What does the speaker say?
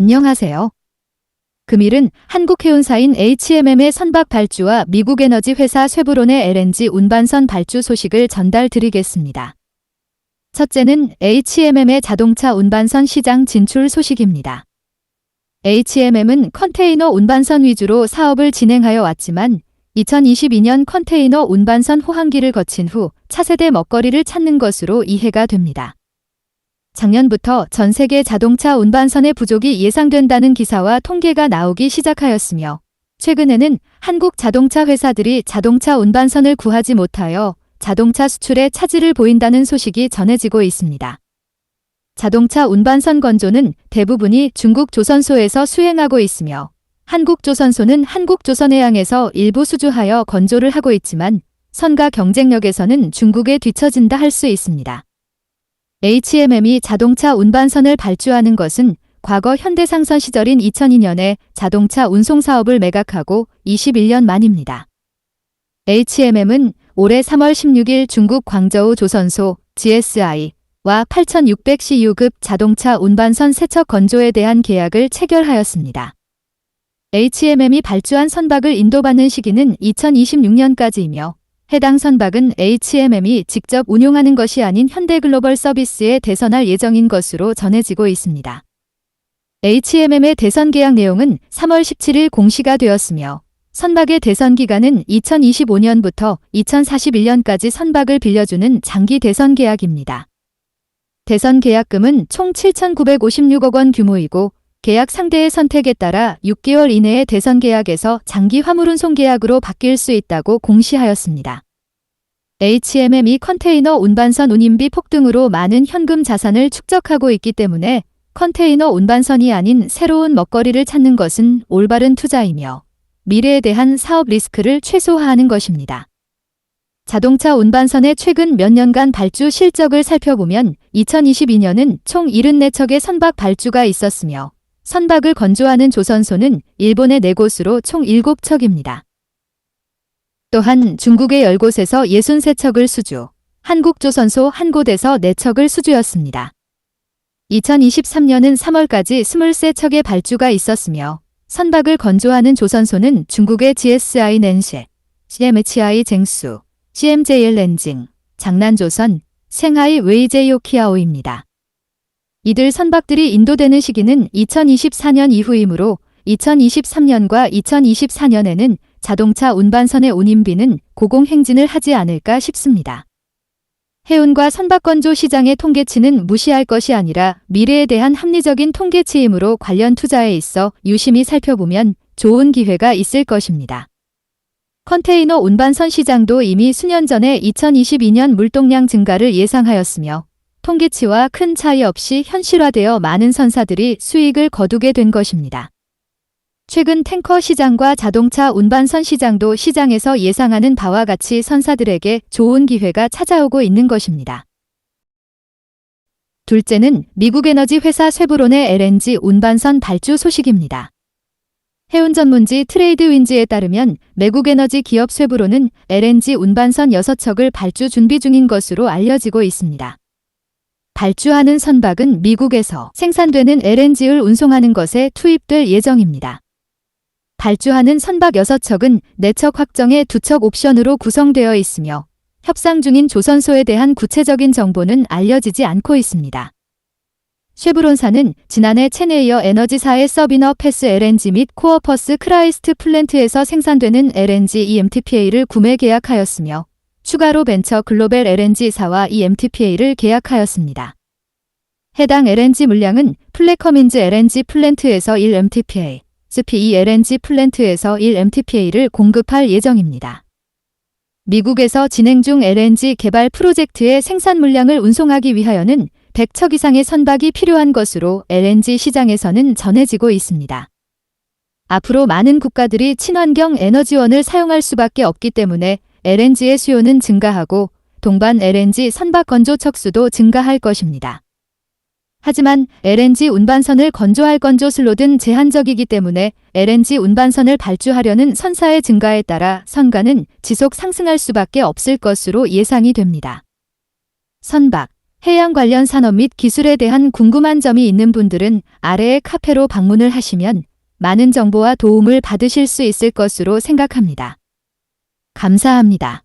안녕하세요. 금일은 한국해운사인 HMM의 선박 발주와 미국 에너지 회사 쇠브론의 LNG 운반선 발주 소식을 전달드리겠습니다. 첫째는 HMM의 자동차 운반선 시장 진출 소식입니다. HMM은 컨테이너 운반선 위주로 사업을 진행하여 왔지만 2022년 컨테이너 운반선 호황기를 거친 후 차세대 먹거리를 찾는 것으로 이해가 됩니다. 작년부터 전 세계 자동차 운반선의 부족이 예상된다는 기사와 통계가 나오기 시작하였으며 최근에는 한국 자동차 회사들이 자동차 운반선을 구하지 못하여 자동차 수출에 차질을 보인다는 소식이 전해지고 있습니다. 자동차 운반선 건조는 대부분이 중국 조선소에서 수행하고 있으며 한국 조선소는 한국 조선해양에서 일부 수주하여 건조를 하고 있지만 선가 경쟁력에서는 중국에 뒤처진다 할 수 있습니다. HMM이 자동차 운반선을 발주하는 것은 과거 현대상선 시절인 2002년에 자동차 운송 사업을 매각하고 21년 만입니다. HMM은 올해 3월 16일 중국 광저우 조선소 GSI와 8600CU급 자동차 운반선 세척 건조에 대한 계약을 체결하였습니다. HMM이 발주한 선박을 인도받는 시기는 2026년까지이며 해당 선박은 HMM이 직접 운용하는 것이 아닌 현대글로벌 서비스에 대선할 예정인 것으로 전해지고 있습니다. HMM의 대선 계약 내용은 3월 17일 공시가 되었으며 선박의 대선 기간은 2025년부터 2041년까지 선박을 빌려주는 장기 대선 계약입니다. 대선 계약금은 총 7,956억 원 규모이고 계약 상대의 선택에 따라 6개월 이내에 대선 계약에서 장기 화물운송 계약으로 바뀔 수 있다고 공시하였습니다. HMM이 컨테이너 운반선 운임비 폭등으로 많은 현금 자산을 축적하고 있기 때문에 컨테이너 운반선이 아닌 새로운 먹거리를 찾는 것은 올바른 투자이며 미래에 대한 사업 리스크를 최소화하는 것입니다. 자동차 운반선의 최근 몇 년간 발주 실적을 살펴보면 2022년은 총 74척의 선박 발주가 있었으며 선박을 건조하는 조선소는 일본의 4곳으로 총 7척입니다. 또한 중국의 10곳에서 63척을 수주, 한국조선소 한 곳에서 4척을 수주였습니다. 2023년은 3월까지 23척의 발주가 있었으며 선박을 건조하는 조선소는 중국의 GSI 낸시, CMHI 쟁수, CMJL 렌징, 장난조선, 생하이 웨이제이오키아오입니다. 이들 선박들이 인도되는 시기는 2024년 이후이므로 2023년과 2024년에는 자동차 운반선의 운임비는 고공행진을 하지 않을까 싶습니다. 해운과 선박건조 시장의 통계치는 무시할 것이 아니라 미래에 대한 합리적인 통계치이므로 관련 투자에 있어 유심히 살펴보면 좋은 기회가 있을 것입니다. 컨테이너 운반선 시장도 이미 수년 전에 2022년 물동량 증가를 예상하였으며 통계치와 큰 차이 없이 현실화되어 많은 선사들이 수익을 거두게 된 것입니다. 최근 탱커 시장과 자동차 운반선 시장도 시장에서 예상하는 바와 같이 선사들에게 좋은 기회가 찾아오고 있는 것입니다. 둘째는 미국 에너지 회사 쇠브론의 LNG 운반선 발주 소식입니다. 해운 전문지 트레이드 윈즈에 따르면 매국 에너지 기업 쇠브론은 LNG 운반선 6척을 발주 준비 중인 것으로 알려지고 있습니다. 발주하는 선박은 미국에서 생산되는 LNG를 운송하는 것에 투입될 예정입니다. 발주하는 선박 6척은 4척 확정의 2척 옵션으로 구성되어 있으며 협상 중인 조선소에 대한 구체적인 정보는 알려지지 않고 있습니다. 쉐브론사는 지난해 체네이어 에너지사의 서비너 패스 LNG 및 코어퍼스 크라이스트 플랜트에서 생산되는 LNG EMTPA를 구매 계약하였으며 추가로 벤처 글로벌 LNG사와 EMTPA를 계약하였습니다. 해당 LNG 물량은 플래커민즈 LNG 플랜트에서 1MTPA, SPE LNG 플랜트에서 1MTPA를 공급할 예정입니다. 미국에서 진행 중 LNG 개발 프로젝트의 생산 물량을 운송하기 위하여는 100척 이상의 선박이 필요한 것으로 LNG 시장에서는 전해지고 있습니다. 앞으로 많은 국가들이 친환경 에너지원을 사용할 수밖에 없기 때문에 LNG의 수요는 증가하고 동반 LNG 선박 건조 척수도 증가할 것입니다. 하지만 LNG 운반선을 건조할 건조 슬롯은 제한적이기 때문에 LNG 운반선을 발주하려는 선사의 증가에 따라 선가는 지속 상승할 수밖에 없을 것으로 예상이 됩니다. 선박, 해양 관련 산업 및 기술에 대한 궁금한 점이 있는 분들은 아래의 카페로 방문을 하시면 많은 정보와 도움을 받으실 수 있을 것으로 생각합니다. 감사합니다.